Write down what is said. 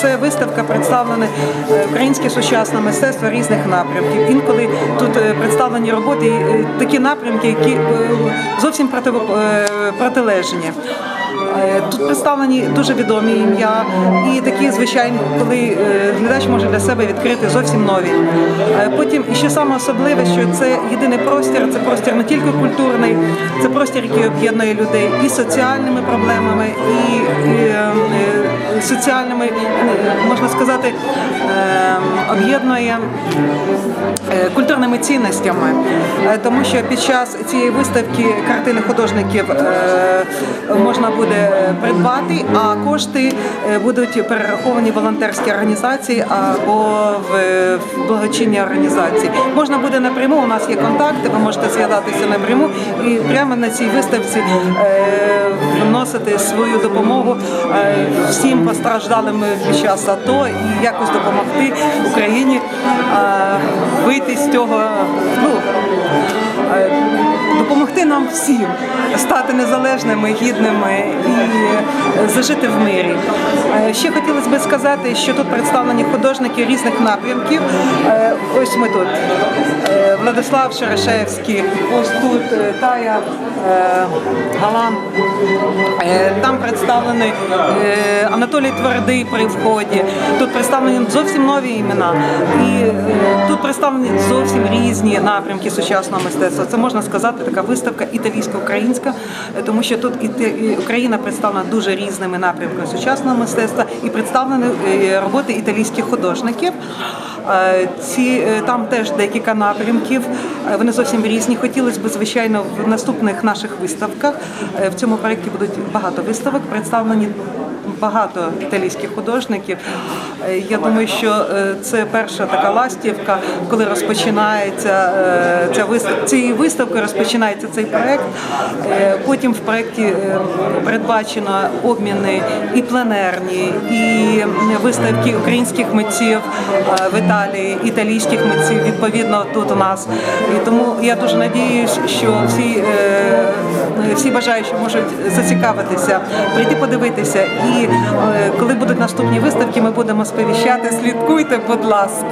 це виставка представлена е, українське сучасне мистецтво різних напрямків. Інколи тут е, представлені роботи, е, такі напрямки, які е, зовсім протилежні. Тут представлені дуже відомі ім'я і такі звичайні, коли глядач може для себе відкрити зовсім нові. Потім і ще саме особливе, що це єдиний простір, це простір не тільки культурний, це простір, який об'єднує людей і соціальними проблемами, і, і, е, е, соціальними, е, можна сказати, е, об'єднує е, культурними цінностями, Е, тому що під час цієї виставки картини художників е, можна буде придбати, а кошти будуть перераховані волонтерські організації або в благочинні організації. Можна буде напряму. У нас є контакти, ви можете зв'язатися напряму і прямо на цій виставці вносити свою допомогу всім постраждалим під час АТО і якось допомогти Україні вийти з цього. Ну, е, допомогти нам всім стати незалежними, гідними і зажити в мирі. Е, Ще хотілося б сказати, що тут представлені художники різних напрямків. Е, Ось ми тут. Е, Владислав Шерешевський, ось тут Тая Галан. Там представлений Анатолій Твердий при вході. Тут представлені зовсім нові імена. І тут представлені зовсім різні напрямки сучасного мистецтва. Це можна сказати, така виставка італійсько-українська, тому що тут Україна представлена дуже різними напрямками сучасного мистецтва і представлені е, роботи італійських художників. Е, Ці е, там теж декілька напрямків. Вони зовсім різні. Хотілося б, звичайно, в наступних наших виставках. В цьому проєкті будуть багато виставок представлені. Багато італійських художників. Е, Я думаю, що е, це перша така ластівка, коли розпочинається е, ця виставка. Цією виставкою розпочинається цей проект. Потім в проєкті передбачено обміни і пленерні, і виставки українських митців в Італії, італійських митців відповідно тут у нас. І тому я дуже надіюсь, що е, всі бажаючі можуть зацікавитися, прийти подивитися. І е, коли будуть наступні виставки, ми будемо сповіщати. Слідкуйте, будь ласка.